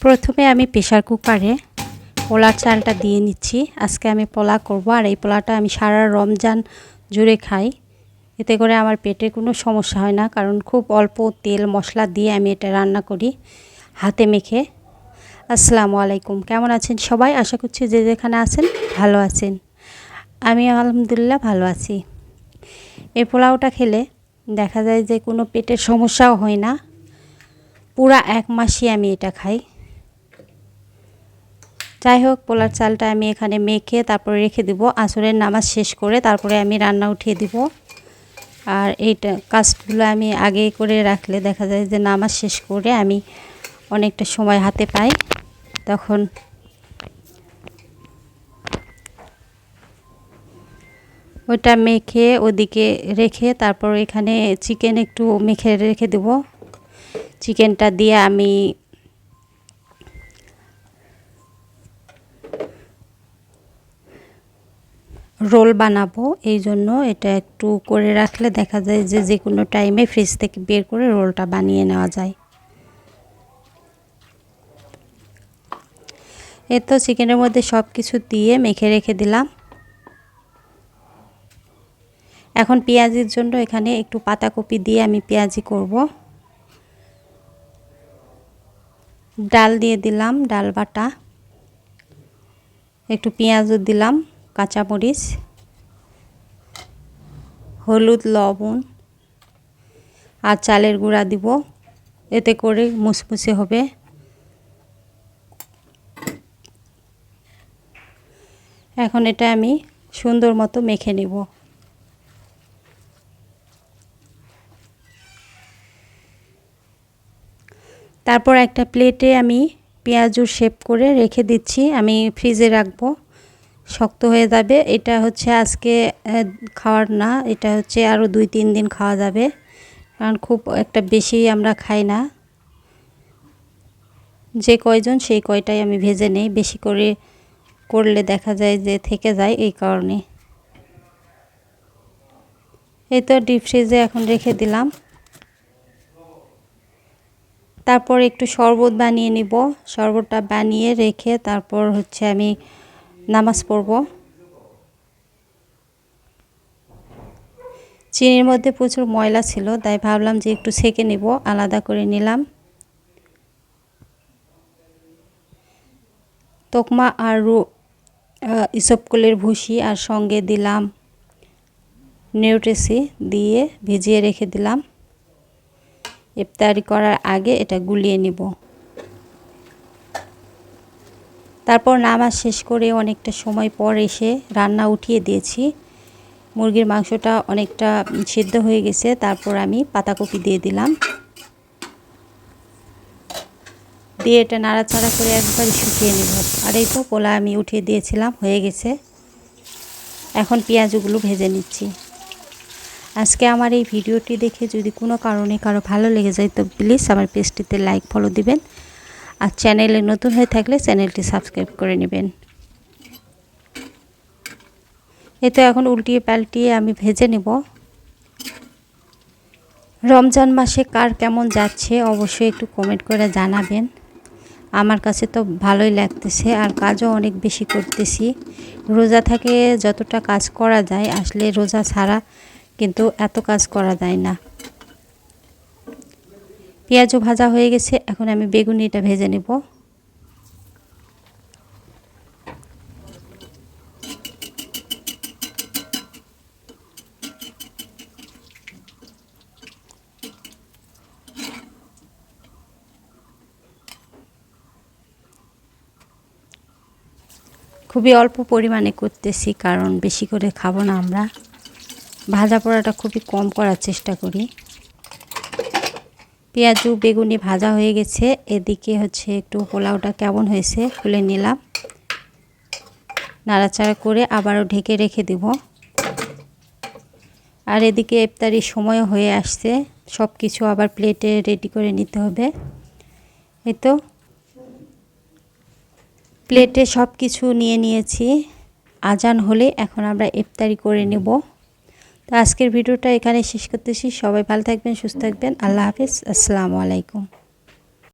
প্রথমে আমি প্রেশার কুকারে পোলার চালটা দিয়ে নিচ্ছি। আজকে আমি পোলা করব আর এই পোলাটা আমি সারা রমজান জুড়ে খাই। এতে করে আমার পেটে কোনো সমস্যা হয় না, কারণ খুব অল্প তেল মশলা দিয়ে আমি এটা রান্না করি হাতে মেখে। আসসালামু আলাইকুম, কেমন আছেন সবাই? আশা করছি যে যেখানে আছেন ভালো আছেন। আমি আলহামদুলিল্লাহ ভালো আছি। এই পোলাওটা খেলে দেখা যায় যে কোনো পেটের সমস্যাও হয় না। পুরা এক মাসই আমি এটা খাই। যাই হোক, পোলার চালটা আমি এখানে মেখে তারপরে রেখে দিব। আসরের নামাজ শেষ করে তারপরে আমি রান্না উঠিয়ে দিব। আর এইটা কাজগুলো আমি আগে করে রাখলে দেখা যায় যে নামাজ শেষ করে আমি অনেকটা সময় হাতে পাই। তখন ওইটা মেখে ওদিকে রেখে তারপর এখানে চিকেন একটু মেখে রেখে দেব। চিকেনটা দিয়ে আমি রোল বানাবো, এই জন্য এটা একটু করে রাখলে দেখা যায় যে যে কোনো টাইমে ফ্রিজ থেকে বের করে রোলটা বানিয়ে নেওয়া যায়। এ তো চিকেনের মধ্যে সব কিছু দিয়ে মেখে রেখে দিলাম। এখন পেঁয়াজির জন্য এখানে একটু পাতাকপি দিয়ে আমি পেঁয়াজি করব। ডাল দিয়ে দিলাম, ডাল বাটা। একটু পেঁয়াজও দিলাম। কাঁচামরিচ, হলুদ, লবণ আর চালের গুঁড়া দিব। এতে করে মুসমুসে হবে। এখন এটা আমি সুন্দর মতো মেখে নেব। তারপর একটা প্লেটে আমি পেঁয়াজুর শেপ করে রেখে দিচ্ছি। আমি ফ্রিজে রাখব। শক্ত হয়ে যাবে। এটা হচ্ছে আজকে খাওয়ার না, এটা হচ্ছে আরও দুই তিন দিন খাওয়া যাবে। কারণ খুব একটা বেশি আমরা খাই না। যে কয়জন সেই কয়টাই আমি ভেজে নেই। বেশি করে করলে দেখা যায় যে থেকে যায় এই কারণে। এই তো ডিপ ফ্রিজে এখন রেখে দিলাম। তারপর একটু শরবত বানিয়ে নিব। শরবতটা বানিয়ে রেখে তারপর হচ্ছে আমি নামাজ পড়ব। চিনির মধ্যে প্রচুর ময়লা ছিল, তাই ভাবলাম যে একটু সেকে নিব, আলাদা করে নিলাম। তোকমা আর ইসবকুলের ভুসি আর সঙ্গে দিলাম নিউট্রেসি দিয়ে ভিজিয়ে রেখে দিলাম। ইফতারি করার আগে এটা গুলিয়ে নিব। তারপর নামাজ শেষ করে অনেকটা সময় পর এসে রান্না উঠিয়ে দিয়েছি। মুরগির মাংসটা অনেকটা সিদ্ধ হয়ে গেছে, তারপর আমি পাতাকপি দিয়ে দিলাম। দিয়ে এটা নাড়াচাড়া করে একবার শুকিয়ে নেব। আর এই তো পোলা আমি উঠিয়ে দিয়েছিলাম, হয়ে গেছে। এখন পেঁয়াজগুলো ভেজে নিচ্ছি। আজকে আমার এই ভিডিওটি দেখে যদি কোনো কারণে কারও ভালো লেগে যায়, তো প্লিজ আমার পেজটিতে লাইক ফলো দিবেন। আর চ্যানেলে নতুন হয়ে থাকলে চ্যানেলটি সাবস্ক্রাইব করে নেবেন। এ তো এখন উল্টিয়ে পাল্টিয়ে আমি ভেজে নেব। রমজান মাসে কার কেমন যাচ্ছে অবশ্যই একটু কমেন্ট করে জানাবেন। আমার কাছে তো ভালোই লাগতেছে আর কাজও অনেক বেশি করতেছি। রোজা থাকে যতটা কাজ করা যায়, আসলে রোজা ছাড়া কিন্তু এত কাজ করা যায় না। পেঁয়াজও ভাজা হয়ে গেছে, এখন আমি বেগুনিটা ভেজে নেব। খুবই অল্প পরিমাণে করতেছি, কারণ বেশি করে খাব না আমরা। ভাজা পোড়াটা খুবই কম করার চেষ্টা করি। পেঁয়াজু বেগুনি ভাজা হয়ে গেছে। এদিকে হচ্ছে একটু পোলাওটা কেমন হয়েছে খুলে নিলাম। নাড়াচাড়া করে আবারও ঢেকে রেখে দেব। আর এদিকে ইফতারির সময় হয়ে আসছে সব কিছু আবার প্লেটে রেডি করে নিতে হবে। এই তো। প্লেটে সব কিছু নিয়ে নিয়েছি। আজান হলে এখন আমরা ইফতারি করে নেব। তো আজকের ভিডিওটা এখানে শেষ করতেছি। সবাই ভালো থাকবেন, সুস্থ থাকবেন। আল্লাহ হাফিজ। আসসালামু আলাইকুম।